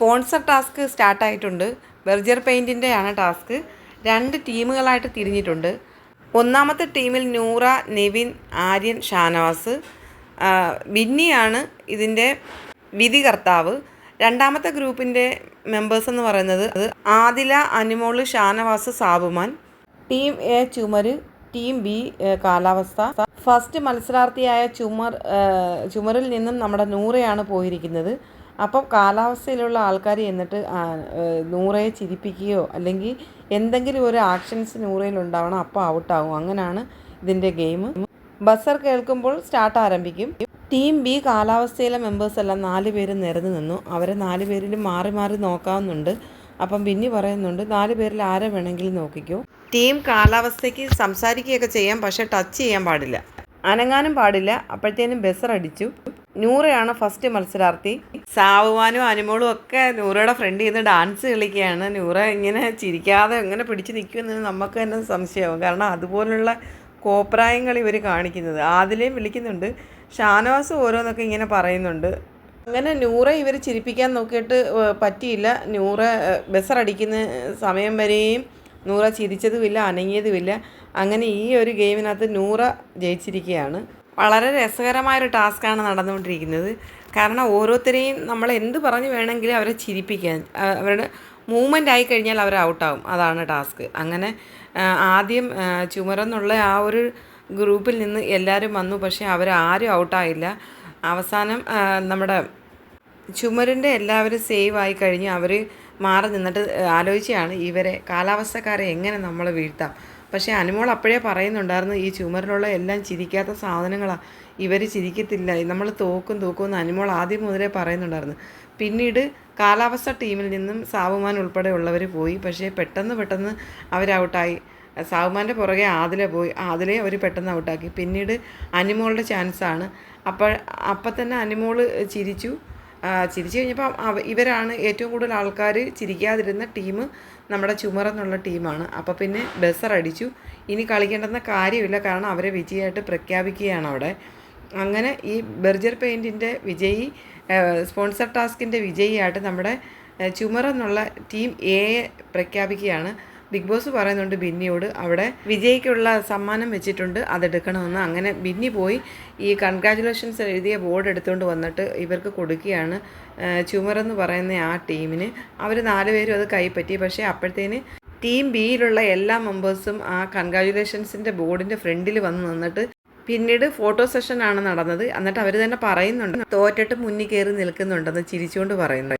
Sponsor task സ്റ്റാർട്ടായിട്ടുണ്ട്. Berger പെയിന്റിന്റെയാണ് task. രണ്ട് ടീമുകളായിട്ട് തിരിഞ്ഞിട്ടുണ്ട്. ഒന്നാമത്തെ ടീമിൽ നൂറ നെവിൻ ആര്യൻ ഷാനവാസ്. വിന്നിയാണ് ഇതിന്റെ വിധികർത്താവ്. രണ്ടാമത്തെ ഗ്രൂപ്പിന്റെ മെമ്പേഴ്സ് എന്ന് പറയുന്നത് അത് ആദില അനുമോൾ ഷാനവാസ് സാബുമാൻ. ടീം എ ചുമര്. ടീം ബി കാലാവസ്ഥ. ഫസ്റ്റ് മത്സരാർത്ഥിയായ ചുമർ ചുമറിൽ നിന്നും നമ്മുടെ നൂറയാണ് പോയിരിക്കുന്നത്. അപ്പം കാലാവസ്ഥയിലുള്ള ആൾക്കാർ എന്നിട്ട് നൂറയെ ചിരിപ്പിക്കുകയോ അല്ലെങ്കിൽ എന്തെങ്കിലും ഒരു ആക്ഷൻസ് നൂറയിൽ ഉണ്ടാവണം അപ്പോൾ ഔട്ടാവും. അങ്ങനെയാണ് ഇതിന്റെ ഗെയിം. ബസർ കേൾക്കുമ്പോൾ സ്റ്റാർട്ട് ആരംഭിക്കും. ടീം ബി കാലാവസ്ഥയിലെ മെമ്പേഴ്സ് എല്ലാം നാല് പേര് നിരന്ന് നിന്നു. അവരെ നാല് പേരിലും മാറി മാറി നോക്കാവുന്നുണ്ട്. അപ്പം ബിന്നി പറയുന്നുണ്ട് നാല് പേരിൽ ആരെ വേണമെങ്കിലും നോക്കിക്കോ. ടീം കാലാവസ്ഥയ്ക്ക് സംസാരിക്കുകയൊക്കെ ചെയ്യാം പക്ഷേ ടച്ച് ചെയ്യാൻ പാടില്ല. അനങ്ങാനും പാടില്ല. അപ്പോഴത്തേനും ബസർ അടിച്ചു. നൂറയാണ് ഫസ്റ്റ് മത്സരാർത്ഥി. സാവുവാനും അനുമോളും ഒക്കെ നൂറയുടെ ഫ്രണ്ട് ചെയ്ത് ഡാൻസ് കളിക്കുകയാണ്. നൂറ ഇങ്ങനെ ചിരിക്കാതെ എങ്ങനെ പിടിച്ച് നിൽക്കുമെന്ന് നമുക്ക് തന്നെ സംശയമാവും. കാരണം അതുപോലുള്ള കോപ്രായങ്ങൾ ഇവർ കാണിക്കുന്നത്. ആദിലേയും വിളിക്കുന്നുണ്ട്. ഷാനവാസ് ഓരോന്നൊക്കെ ഇങ്ങനെ പറയുന്നുണ്ട്. അങ്ങനെ നൂറ ഇവർ ചിരിപ്പിക്കാൻ നോക്കിയിട്ട് പറ്റിയില്ല. നൂറ ബസറടിക്കുന്ന സമയം വരെയും നൂറ ചിരിച്ചതുമില്ല അനങ്ങിയതുമില്ല. അങ്ങനെ ഈ ഒരു ഗെയിമിനകത്ത് നൂറ ജയിച്ചിരിക്കുകയാണ്. വളരെ രസകരമായൊരു ടാസ്ക്കാണ് നടന്നുകൊണ്ടിരിക്കുന്നത്. കാരണം ഓരോരുത്തരെയും നമ്മൾ എന്ത് പറഞ്ഞു വേണമെങ്കിലും അവരെ ചിരിപ്പിക്കാൻ അവരുടെ മൂവ്മെന്റ് ആയി കഴിഞ്ഞാൽ അവർ ഔട്ടാവും അതാണ് ടാസ്ക്. അങ്ങനെ ആദ്യം ചുമരെന്നുള്ള ആ ഒരു ഗ്രൂപ്പിൽ നിന്ന് എല്ലാവരും വന്നു. പക്ഷേ അവരാരും ഔട്ടായില്ല അവസാനം നമ്മുടെ ചുമരിന്റെ എല്ലാവരും സേവ് ആയി കഴിഞ്ഞ് അവർ മാറി നിന്നിട്ട് ആലോചിച്ചാണ് ഇവരെ കാലാവസ്ഥക്കാരെ എങ്ങനെ നമ്മൾ വീഴ്ത്താം. പക്ഷേ അനുമോൾ അപ്പോഴേ പറയുന്നുണ്ടായിരുന്നു ഈ ചുമരിലുള്ള എല്ലാം ചിരിക്കാത്ത സാധനങ്ങളാണ് ഇവർ ചിരിക്കത്തില്ല. നമ്മൾ തോക്കും തോക്കും എന്ന് അനുമോൾ ആദ്യം മുതലേ പറയുന്നുണ്ടായിരുന്നു. പിന്നീട് കാലാവസ്ഥ ടീമിൽ നിന്നും സാവുമാൻ ഉൾപ്പെടെ ഉള്ളവർ പോയി. പക്ഷേ പെട്ടെന്ന് പെട്ടെന്ന് അവർ ഔട്ടായി. സാവുമാന്റെ പുറകെ ആദിലെ പോയി. ആദിലെ അവർ പെട്ടെന്ന് ഔട്ടാക്കി. പിന്നീട് അനിമോളുടെ ചാൻസാണ് അപ്പോൾ അപ്പം തന്നെ അനിമോൾ ചിരിച്ചു. ചിരിച്ചു കഴിഞ്ഞപ്പോൾ അവ- ഇവരാണ് ഏറ്റവും കൂടുതൽ ആൾക്കാർ ചിരിക്കാതിരുന്ന ടീം നമ്മുടെ ചുമറെന്നുള്ള ടീമാണ്. അപ്പോൾ പിന്നെ ബസർ അടിച്ചു. ഇനി കളിക്കേണ്ടെന്ന കാര്യമില്ല. കാരണം അവരെ വിജയമായിട്ട് പ്രഖ്യാപിക്കുകയാണ് അവിടെ. അങ്ങനെ ഈ ബെർജർ പെയിന്റിന്റെ വിജയി സ്പോൺസർ ടാസ്കിന്റെ വിജയിയായിട്ട് നമ്മുടെ ചുമറെന്നുള്ള ടീം എയെ പ്രഖ്യാപിക്കുകയാണ്. ബിഗ് ബോസ് പറയുന്നുണ്ട് ബിന്നിയോട് അവിടെ വിജയ്ക്കുള്ള സമ്മാനം വെച്ചിട്ടുണ്ട് അതെടുക്കണമെന്ന്. അങ്ങനെ ബിന്നി പോയി ഈ കൺഗ്രാറ്റുലേഷൻസ് എഴുതിയ ബോർഡ് എടുത്തുകൊണ്ട് വന്നിട്ട് ഇവർക്ക് കൊടുക്കുകയാണ്. ചുമറെന്ന് പറയുന്ന ആ ടീമിന്. അവർ നാലുപേരും അത് കൈപ്പറ്റി. പക്ഷേ അപ്പോഴത്തേന് ടീം ബിയിലുള്ള എല്ലാ മെമ്പേഴ്സും ആ കൺഗ്രാറ്റുലേഷൻസിന്റെ ബോർഡിന്റെ ഫ്രണ്ടിൽ വന്ന് നിന്നിട്ട് പിന്നീട് ഫോട്ടോ സെഷനാണ് നടന്നത്. എന്നിട്ട് അവർ തന്നെ പറയുന്നുണ്ട് തോറ്റിട്ട് മുന്നിൽ കയറി നിൽക്കുന്നുണ്ടെന്ന് ചിരിച്ചുകൊണ്ട് പറയുന്നുണ്ട്